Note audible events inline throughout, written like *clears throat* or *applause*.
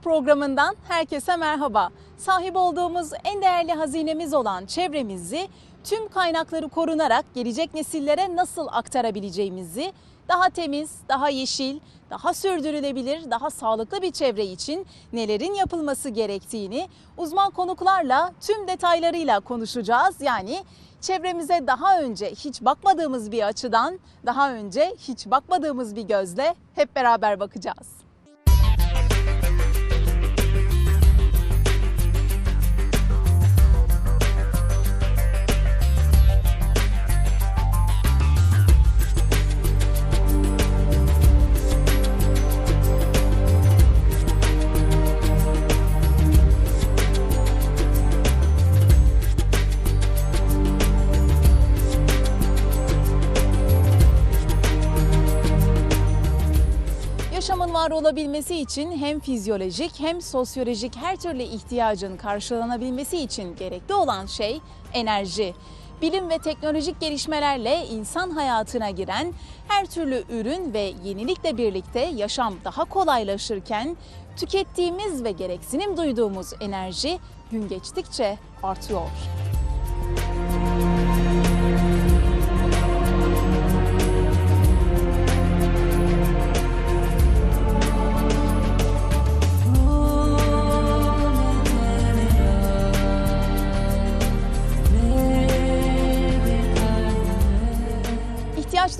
24 Doğa programından herkese merhaba. Sahip olduğumuz en değerli hazinemiz olan çevremizi tüm kaynakları korunarak gelecek nesillere nasıl aktarabileceğimizi daha temiz, daha yeşil, daha sürdürülebilir, daha sağlıklı bir çevre için nelerin yapılması gerektiğini uzman konuklarla tüm detaylarıyla konuşacağız. Yani çevremize daha önce hiç bakmadığımız bir açıdan, daha önce hiç bakmadığımız bir gözle hep beraber bakacağız. Var olabilmesi için hem fizyolojik hem sosyolojik her türlü ihtiyacın karşılanabilmesi için gerekli olan şey enerji. Bilim ve teknolojik gelişmelerle insan hayatına giren her türlü ürün ve yenilikle birlikte yaşam daha kolaylaşırken tükettiğimiz ve gereksinim duyduğumuz enerji gün geçtikçe artıyor.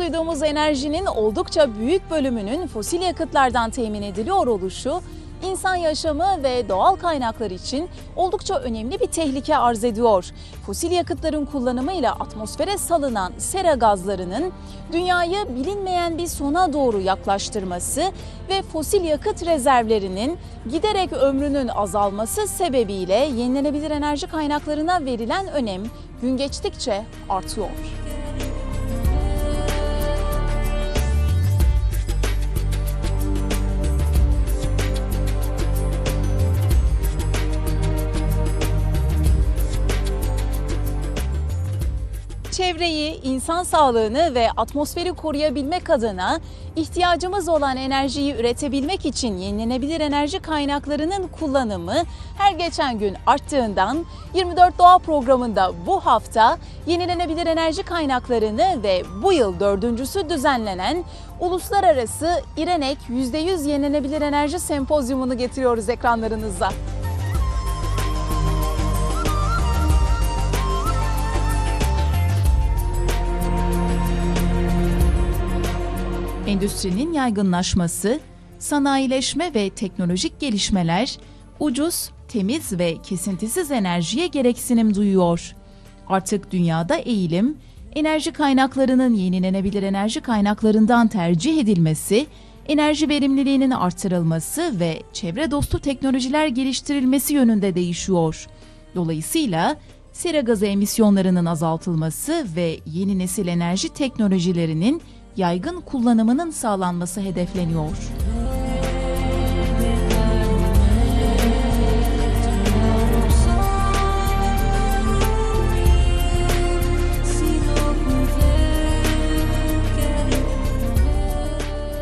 Duyduğumuz enerjinin oldukça büyük bölümünün fosil yakıtlardan temin ediliyor oluşu, insan yaşamı ve doğal kaynaklar için oldukça önemli bir tehlike arz ediyor. Fosil yakıtların kullanımıyla atmosfere salınan sera gazlarının dünyayı bilinmeyen bir sona doğru yaklaştırması ve fosil yakıt rezervlerinin giderek ömrünün azalması sebebiyle yenilenebilir enerji kaynaklarına verilen önem gün geçtikçe artıyor. Çevreyi, insan sağlığını ve atmosferi koruyabilmek adına ihtiyacımız olan enerjiyi üretebilmek için yenilenebilir enerji kaynaklarının kullanımı her geçen gün arttığından 24 Doğa programında bu hafta yenilenebilir enerji kaynaklarını ve bu yıl dördüncüsü düzenlenen Uluslararası İrenek %100 Yenilenebilir Enerji Sempozyumunu getiriyoruz ekranlarınıza. Endüstrinin yaygınlaşması, sanayileşme ve teknolojik gelişmeler ucuz, temiz ve kesintisiz enerjiye gereksinim duyuyor. Artık dünyada eğilim, enerji kaynaklarının yenilenebilir enerji kaynaklarından tercih edilmesi, enerji verimliliğinin artırılması ve çevre dostu teknolojiler geliştirilmesi yönünde değişiyor. Dolayısıyla sera gazı emisyonlarının azaltılması ve yeni nesil enerji teknolojilerinin yaygın kullanımının sağlanması hedefleniyor.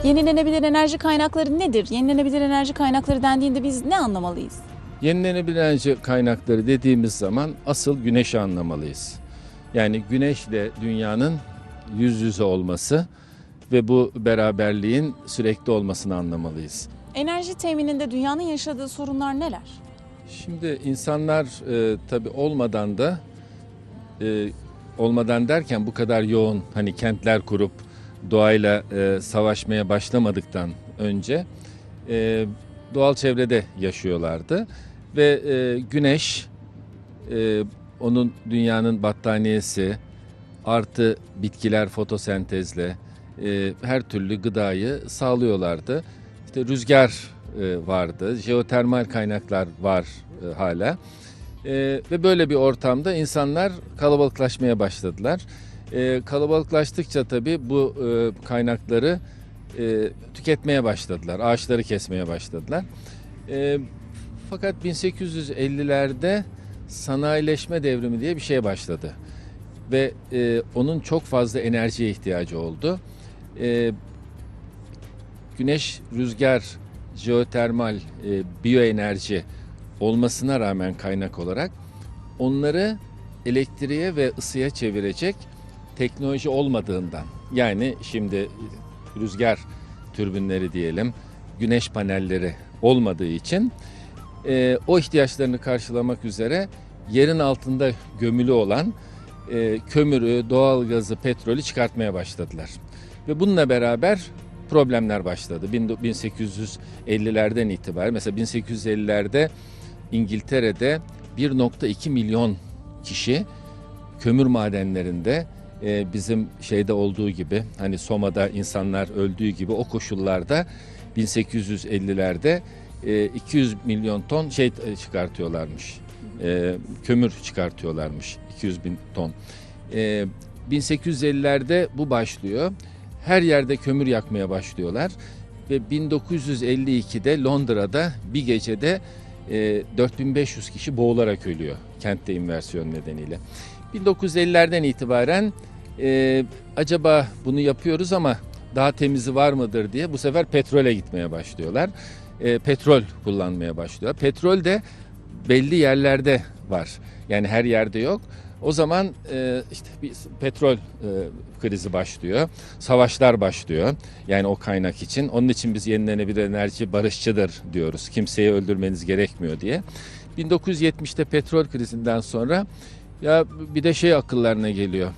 Yenilenebilir enerji kaynakları nedir? Yenilenebilir enerji kaynakları dendiğinde biz ne anlamalıyız? Yenilenebilir enerji kaynakları dediğimiz zaman asıl güneşi anlamalıyız. Yani güneşle dünyanın yüz yüze olması ve bu beraberliğin sürekli olmasını anlamalıyız. Enerji temininde dünyanın yaşadığı sorunlar neler? Şimdi insanlar e, tabii olmadan da e, olmadan derken bu kadar yoğun hani kentler kurup doğayla e, savaşmaya başlamadıktan önce e, doğal çevrede yaşıyorlardı ve e, güneş e, onun dünyanın battaniyesi artı bitkiler fotosentezle e, her türlü gıdayı sağlıyorlardı. İşte rüzgar e, vardı, jeotermal kaynaklar var e, hala. Ve böyle bir ortamda insanlar kalabalıklaşmaya başladılar. Kalabalıklaştıkça tabii bu kaynakları tüketmeye başladılar, ağaçları kesmeye başladılar. Fakat 1850'lerde sanayileşme devrimi diye bir şey başladı ve e, onun çok fazla enerjiye ihtiyacı oldu. E, güneş, rüzgar, jeotermal, e, biyoenerji olmasına rağmen kaynak olarak onları elektriğe ve ısıya çevirecek teknoloji olmadığından yani şimdi rüzgar türbinleri diyelim, güneş panelleri olmadığı için e, o ihtiyaçlarını karşılamak üzere yerin altında gömülü olan e, kömürü, doğalgazı, petrolü çıkartmaya başladılar. Ve bununla beraber problemler başladı. Bin- 1850'lerden itibaren mesela 1850'lerde İngiltere'de 1.2 milyon kişi kömür madenlerinde e, bizim şeyde olduğu gibi hani Soma'da insanlar öldüğü gibi o koşullarda 1850'lerde e, 200 milyon ton şey e, çıkartıyorlarmış. E, kömür çıkartıyorlarmış 200 bin ton. E, 1850'lerde bu başlıyor. Her yerde kömür yakmaya başlıyorlar ve 1952'de Londra'da bir gecede e, 4500 kişi boğularak ölüyor kentte inversiyon nedeniyle. 1950'lerden itibaren e, acaba bunu yapıyoruz ama daha temizi var mıdır diye bu sefer petrole gitmeye başlıyorlar. E, petrol kullanmaya başlıyor. Petrol de belli yerlerde var. Yani her yerde yok. O zaman e, işte bir petrol e, krizi başlıyor. Savaşlar başlıyor. Yani o kaynak için. Onun için biz yenilenebilir enerji barışçıdır diyoruz. Kimseyi öldürmeniz gerekmiyor diye. 1970'te petrol krizinden sonra ya bir de şey akıllarına geliyor.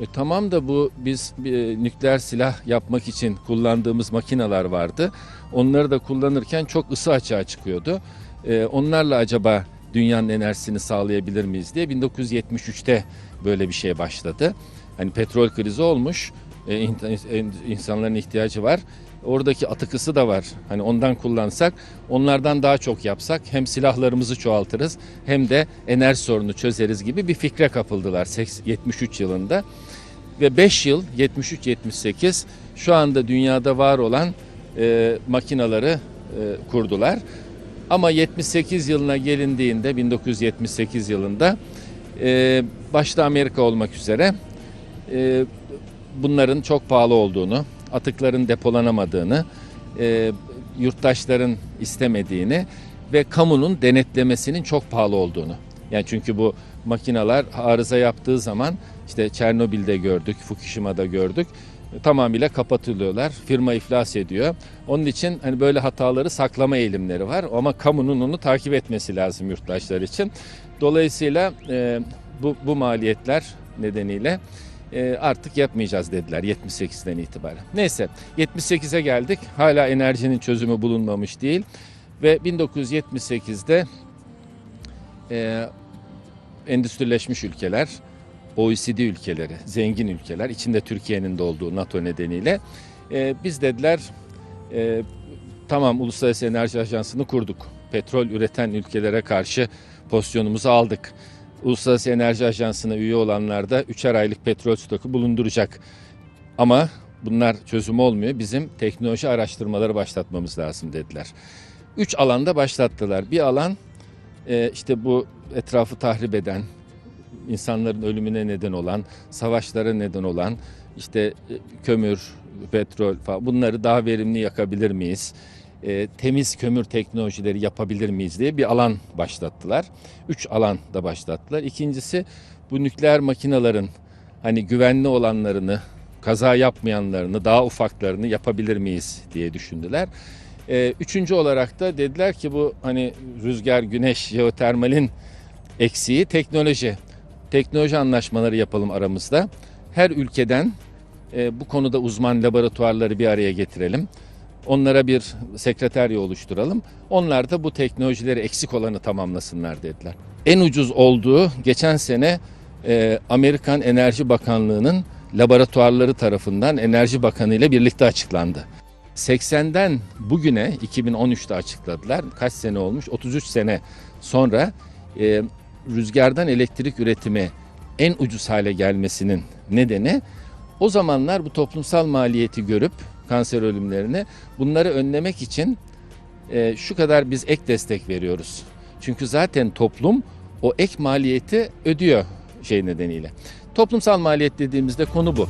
E tamam da bu biz e, nükleer silah yapmak için kullandığımız makineler vardı. Onları da kullanırken çok ısı açığa çıkıyordu. E, onlarla acaba dünyanın enerjisini sağlayabilir miyiz diye 1973'te böyle bir şey başladı. Hani petrol krizi olmuş. E, in- in- insanların ihtiyacı var. Oradaki atık ısı da var. Hani ondan kullansak, onlardan daha çok yapsak hem silahlarımızı çoğaltırız hem de enerji sorunu çözeriz gibi bir fikre kapıldılar 80 73 yılında. Ve 5 yıl 73-78 şu anda dünyada var olan e, makinaları e, kurdular. Ama 78 yılına gelindiğinde 1978 yılında e, başta Amerika olmak üzere e, bunların çok pahalı olduğunu, atıkların depolanamadığını, e, yurttaşların istemediğini ve kamunun denetlemesinin çok pahalı olduğunu. Yani çünkü bu makineler arıza yaptığı zaman işte Çernobil'de gördük, Fukushima'da gördük tamamıyla kapatılıyorlar. Firma iflas ediyor. Onun için hani böyle hataları saklama eğilimleri var ama kamunun onu takip etmesi lazım yurttaşlar için. Dolayısıyla e, bu, bu maliyetler nedeniyle e, artık yapmayacağız dediler 78'den itibaren. Neyse 78'e geldik. Hala enerjinin çözümü bulunmamış değil ve 1978'de e, endüstrileşmiş ülkeler OECD ülkeleri, zengin ülkeler, içinde Türkiye'nin de olduğu NATO nedeniyle e, biz dediler e, tamam Uluslararası Enerji Ajansı'nı kurduk. Petrol üreten ülkelere karşı pozisyonumuzu aldık. Uluslararası Enerji Ajansı'na üye olanlar da 3'er aylık petrol stoku bulunduracak. Ama bunlar çözüm olmuyor. Bizim teknoloji araştırmaları başlatmamız lazım dediler. Üç alanda başlattılar. Bir alan e, işte bu etrafı tahrip eden, insanların ölümüne neden olan, savaşlara neden olan işte e, kömür, petrol falan bunları daha verimli yakabilir miyiz? E, temiz kömür teknolojileri yapabilir miyiz diye bir alan başlattılar. Üç alan da başlattılar. İkincisi bu nükleer makinelerin hani güvenli olanlarını, kaza yapmayanlarını, daha ufaklarını yapabilir miyiz diye düşündüler. E, üçüncü olarak da dediler ki bu hani rüzgar, güneş, jeotermalin eksiği teknoloji teknoloji anlaşmaları yapalım aramızda. Her ülkeden e, bu konuda uzman laboratuvarları bir araya getirelim. Onlara bir sekreterya oluşturalım. Onlar da bu teknolojileri eksik olanı tamamlasınlar dediler. En ucuz olduğu geçen sene e, Amerikan Enerji Bakanlığı'nın laboratuvarları tarafından Enerji Bakanı ile birlikte açıklandı. 80'den bugüne 2013'te açıkladılar. Kaç sene olmuş? 33 sene sonra e, rüzgardan elektrik üretimi en ucuz hale gelmesinin nedeni o zamanlar bu toplumsal maliyeti görüp kanser ölümlerini bunları önlemek için e, şu kadar biz ek destek veriyoruz. Çünkü zaten toplum o ek maliyeti ödüyor şey nedeniyle. Toplumsal maliyet dediğimizde konu bu.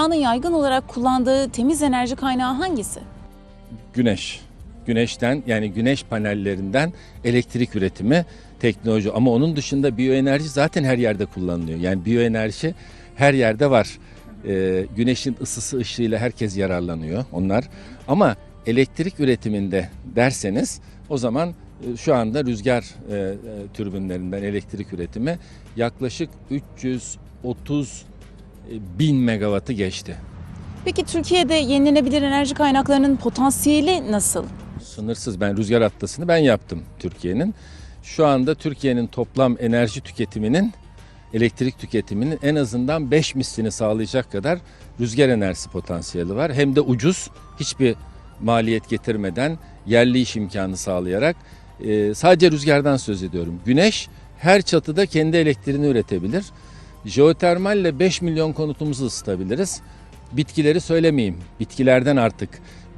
Dünyanın yaygın olarak kullandığı temiz enerji kaynağı hangisi? Güneş. Güneşten yani güneş panellerinden elektrik üretimi teknoloji ama onun dışında biyoenerji zaten her yerde kullanılıyor. Yani biyoenerji her yerde var. Ee, güneşin ısısı ışığıyla herkes yararlanıyor onlar. Ama elektrik üretiminde derseniz o zaman e, şu anda rüzgar e, e, türbinlerinden elektrik üretimi yaklaşık 330 bin megawattı geçti. Peki Türkiye'de yenilenebilir enerji kaynaklarının potansiyeli nasıl? Sınırsız ben rüzgar atlasını ben yaptım Türkiye'nin. Şu anda Türkiye'nin toplam enerji tüketiminin elektrik tüketiminin en azından 5 mislini sağlayacak kadar rüzgar enerjisi potansiyeli var. Hem de ucuz hiçbir maliyet getirmeden yerli iş imkanı sağlayarak e, sadece rüzgardan söz ediyorum. Güneş her çatıda kendi elektriğini üretebilir. Jeotermalle 5 milyon konutumuzu ısıtabiliriz. Bitkileri söylemeyeyim. Bitkilerden artık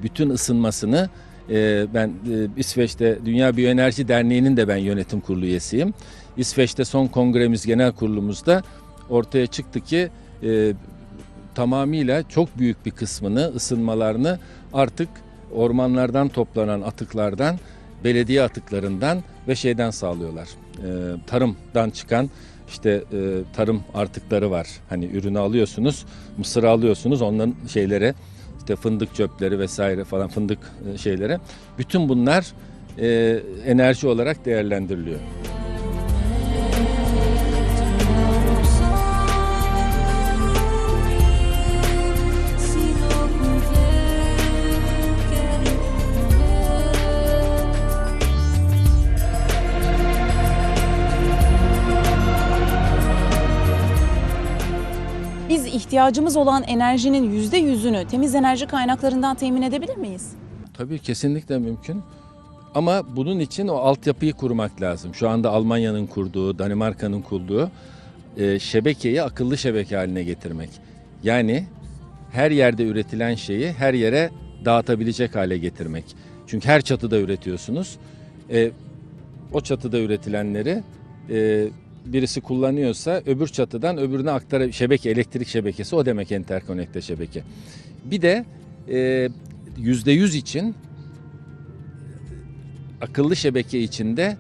bütün ısınmasını e, ben e, İsveç'te Dünya Biyoenerji Derneği'nin de ben yönetim kurulu üyesiyim. İsveç'te son kongremiz genel kurulumuzda ortaya çıktı ki e, tamamıyla çok büyük bir kısmını ısınmalarını artık ormanlardan toplanan atıklardan, belediye atıklarından ve şeyden sağlıyorlar. E, tarımdan çıkan işte e, tarım artıkları var. Hani ürünü alıyorsunuz, mısır alıyorsunuz, onların şeylere işte fındık çöpleri vesaire falan fındık e, şeylere. Bütün bunlar enerji olarak değerlendiriliyor. İhtiyacımız olan enerjinin %100'ünü temiz enerji kaynaklarından temin edebilir miyiz? Tabii kesinlikle mümkün. Ama bunun için o altyapıyı kurmak lazım. Şu anda Almanya'nın kurduğu, Danimarka'nın kurduğu e, şebekeyi akıllı şebeke haline getirmek. Yani her yerde üretilen şeyi her yere dağıtabilecek hale getirmek. Çünkü her çatıda üretiyorsunuz. E, o çatıda üretilenleri e, birisi kullanıyorsa öbür çatıdan öbürüne aktara şebeke elektrik şebekesi o demek interkonekte şebeke. Bir de e, yüzde yüz için akıllı şebeke içinde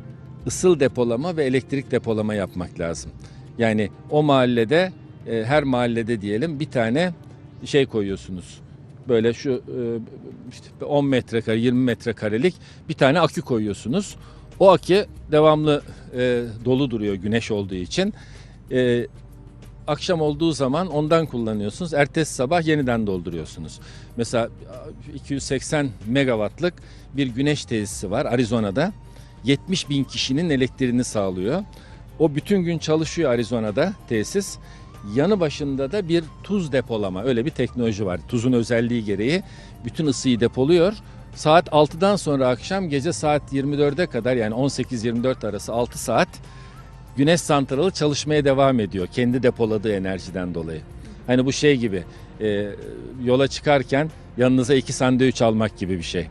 ısıl depolama ve elektrik depolama yapmak lazım. Yani o mahallede e, her mahallede diyelim bir tane şey koyuyorsunuz. Böyle şu e, işte 10 metrekare 20 metrekarelik bir tane akü koyuyorsunuz. O akü devamlı e, dolu duruyor güneş olduğu için. E, akşam olduğu zaman ondan kullanıyorsunuz. Ertesi sabah yeniden dolduruyorsunuz. Mesela 280 megawattlık bir güneş tesisi var Arizona'da. 70 bin kişinin elektriğini sağlıyor. O bütün gün çalışıyor Arizona'da tesis. Yanı başında da bir tuz depolama öyle bir teknoloji var. Tuzun özelliği gereği bütün ısıyı depoluyor. Saat 6'dan sonra akşam gece saat 24'e kadar yani 18-24 arası 6 saat güneş santralı çalışmaya devam ediyor. Kendi depoladığı enerjiden dolayı. Hani bu şey gibi e, yola çıkarken yanınıza iki sandviç almak gibi bir şey.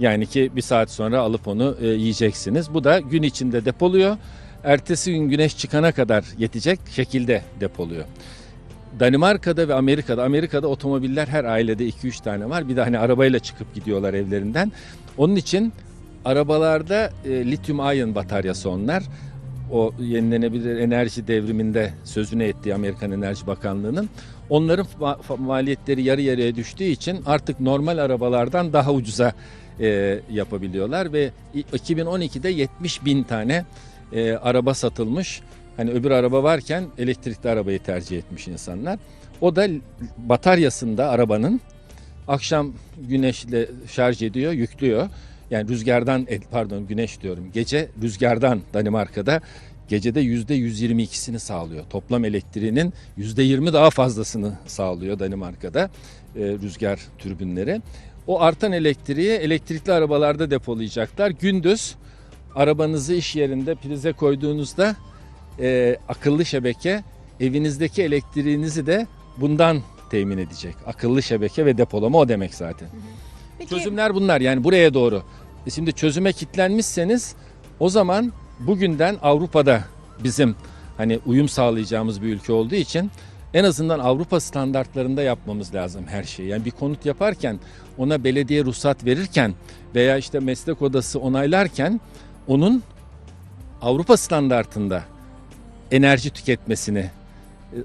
Yani ki bir saat sonra alıp onu e, yiyeceksiniz. Bu da gün içinde depoluyor. Ertesi gün güneş çıkana kadar yetecek şekilde depoluyor. Danimarka'da ve Amerika'da, Amerika'da otomobiller her ailede 2-3 tane var. Bir de hani arabayla çıkıp gidiyorlar evlerinden. Onun için arabalarda e, lityum ion bataryası onlar. O yenilenebilir enerji devriminde sözünü ettiği Amerikan Enerji Bakanlığı'nın onların fa- maliyetleri yarı yarıya düştüğü için artık normal arabalardan daha ucuza e, yapabiliyorlar ve i- 2012'de 70 bin tane e, araba satılmış. Hani öbür araba varken elektrikli arabayı tercih etmiş insanlar. O da bataryasında arabanın akşam güneşle şarj ediyor, yüklüyor. Yani rüzgardan e, pardon güneş diyorum. Gece rüzgardan Danimarka'da gecede yüzde 122'sini sağlıyor. Toplam elektriğinin yüzde 20 daha fazlasını sağlıyor Danimarka'da e, rüzgar türbinleri. O artan elektriği elektrikli arabalarda depolayacaklar. Gündüz arabanızı iş yerinde prize koyduğunuzda e, akıllı şebeke evinizdeki elektriğinizi de bundan temin edecek. Akıllı şebeke ve depolama o demek zaten. Peki Çözümler bunlar yani buraya doğru. E Şimdi çözüme kitlenmişseniz o zaman bugünden Avrupa'da bizim hani uyum sağlayacağımız bir ülke olduğu için en azından Avrupa standartlarında yapmamız lazım her şeyi. Yani bir konut yaparken ona belediye ruhsat verirken veya işte meslek odası onaylarken onun Avrupa standartında enerji tüketmesini e,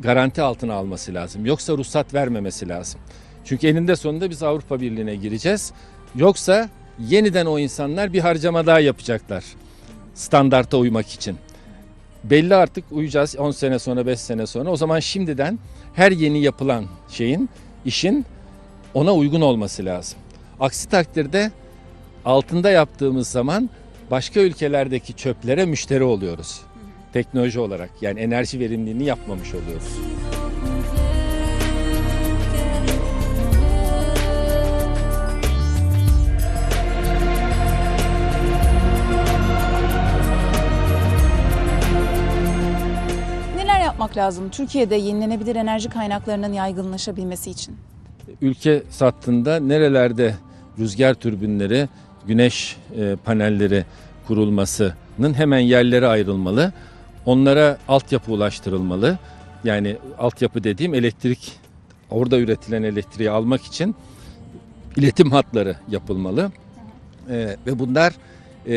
garanti altına alması lazım. Yoksa ruhsat vermemesi lazım. Çünkü eninde sonunda biz Avrupa Birliği'ne gireceğiz. Yoksa yeniden o insanlar bir harcama daha yapacaklar standarta uymak için. Belli artık uyacağız 10 sene sonra 5 sene sonra. O zaman şimdiden her yeni yapılan şeyin işin ona uygun olması lazım. Aksi takdirde altında yaptığımız zaman başka ülkelerdeki çöplere müşteri oluyoruz. Teknoloji olarak yani enerji verimliliğini yapmamış oluyoruz. Neler yapmak lazım Türkiye'de yenilenebilir enerji kaynaklarının yaygınlaşabilmesi için? ülke sattığında nerelerde rüzgar türbinleri, güneş e, panelleri kurulmasının hemen yerleri ayrılmalı. Onlara altyapı ulaştırılmalı. Yani altyapı dediğim elektrik, orada üretilen elektriği almak için iletim hatları yapılmalı. E, ve bunlar e,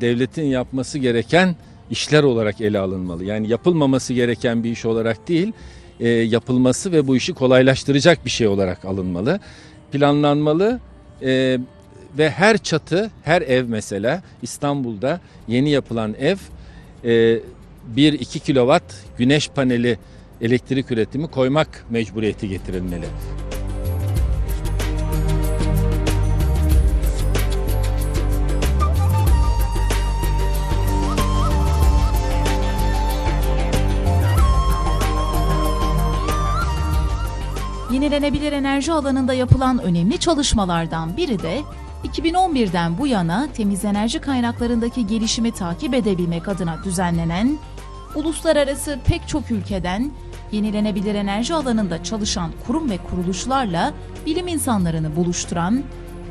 devletin yapması gereken işler olarak ele alınmalı. Yani yapılmaması gereken bir iş olarak değil, e, yapılması ve bu işi kolaylaştıracak bir şey olarak alınmalı. Planlanmalı e, ve her çatı, her ev mesela İstanbul'da yeni yapılan ev e, 1-2 kilowatt güneş paneli elektrik üretimi koymak mecburiyeti getirilmeli. Yenilenebilir enerji alanında yapılan önemli çalışmalardan biri de 2011'den bu yana temiz enerji kaynaklarındaki gelişimi takip edebilmek adına düzenlenen, uluslararası pek çok ülkeden yenilenebilir enerji alanında çalışan kurum ve kuruluşlarla bilim insanlarını buluşturan,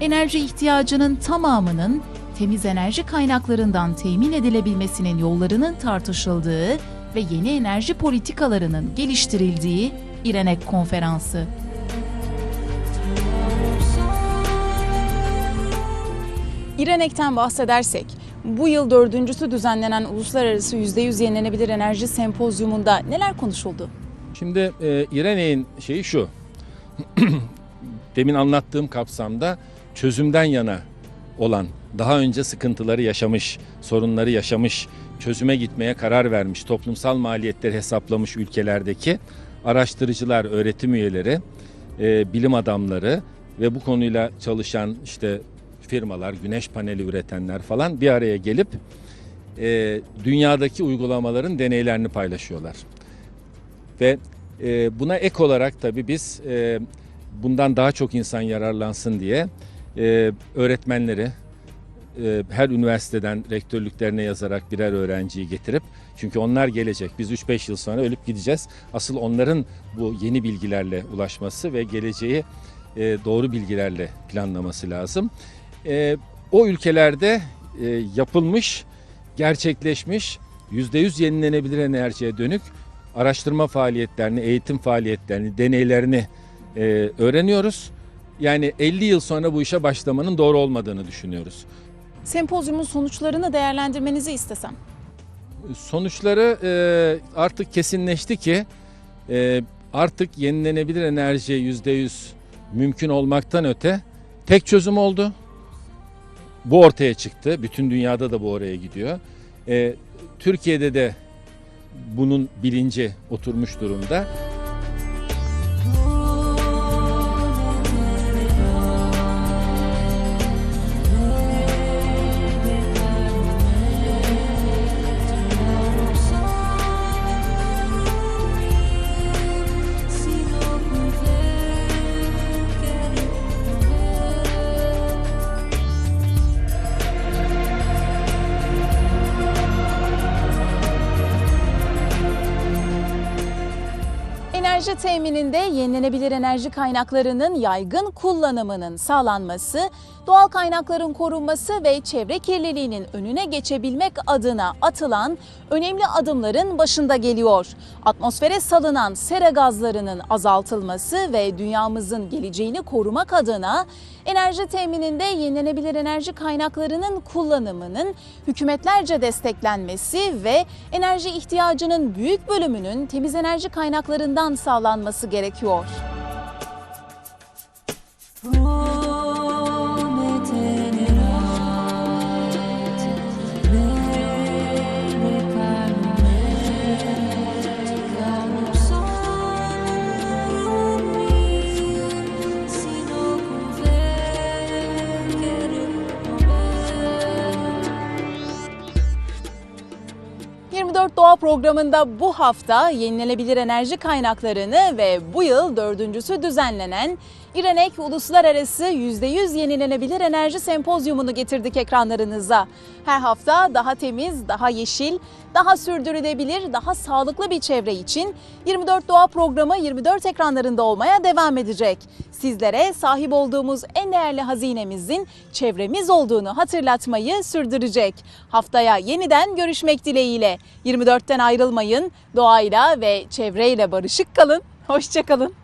enerji ihtiyacının tamamının temiz enerji kaynaklarından temin edilebilmesinin yollarının tartışıldığı ve yeni enerji politikalarının geliştirildiği İrenek Konferansı. İrenek'ten bahsedersek, bu yıl dördüncüsü düzenlenen Uluslararası %100 Yenilenebilir Enerji Sempozyumunda neler konuşuldu? Şimdi e, İrene'nin şeyi şu. *clears throat* Demin anlattığım kapsamda çözümden yana olan, daha önce sıkıntıları yaşamış, sorunları yaşamış, çözüme gitmeye karar vermiş, toplumsal maliyetleri hesaplamış ülkelerdeki araştırıcılar, öğretim üyeleri, e, bilim adamları ve bu konuyla çalışan işte firmalar, güneş paneli üretenler falan bir araya gelip e, dünyadaki uygulamaların deneylerini paylaşıyorlar. Ve e, buna ek olarak tabii biz e, bundan daha çok insan yararlansın diye e, öğretmenleri e, her üniversiteden rektörlüklerine yazarak birer öğrenciyi getirip çünkü onlar gelecek. Biz 3-5 yıl sonra ölüp gideceğiz. Asıl onların bu yeni bilgilerle ulaşması ve geleceği e, doğru bilgilerle planlaması lazım. E, o ülkelerde e, yapılmış, gerçekleşmiş %100 yenilenebilir enerjiye dönük araştırma faaliyetlerini, eğitim faaliyetlerini, deneylerini e, öğreniyoruz. Yani 50 yıl sonra bu işe başlamanın doğru olmadığını düşünüyoruz. Sempozyumun sonuçlarını değerlendirmenizi istesem. Sonuçları e, artık kesinleşti ki e, artık yenilenebilir enerjiye %100 mümkün olmaktan öte tek çözüm oldu. Bu ortaya çıktı. Bütün dünyada da bu oraya gidiyor. E, Türkiye'de de bunun bilinci oturmuş durumda. Temininde yenilenebilir enerji kaynaklarının yaygın kullanımının sağlanması Doğal kaynakların korunması ve çevre kirliliğinin önüne geçebilmek adına atılan önemli adımların başında geliyor. Atmosfere salınan sera gazlarının azaltılması ve dünyamızın geleceğini korumak adına enerji temininde yenilenebilir enerji kaynaklarının kullanımının hükümetlerce desteklenmesi ve enerji ihtiyacının büyük bölümünün temiz enerji kaynaklarından sağlanması gerekiyor. 24 Doğa programında bu hafta yenilenebilir enerji kaynaklarını ve bu yıl dördüncüsü düzenlenen İrenek Uluslararası %100 Yenilenebilir Enerji Sempozyumunu getirdik ekranlarınıza. Her hafta daha temiz, daha yeşil, daha sürdürülebilir, daha sağlıklı bir çevre için 24 Doğa programı 24 ekranlarında olmaya devam edecek. Sizlere sahip olduğumuz en değerli hazinemizin çevremiz olduğunu hatırlatmayı sürdürecek. Haftaya yeniden görüşmek dileğiyle. 24'ten ayrılmayın. Doğayla ve çevreyle barışık kalın. Hoşçakalın.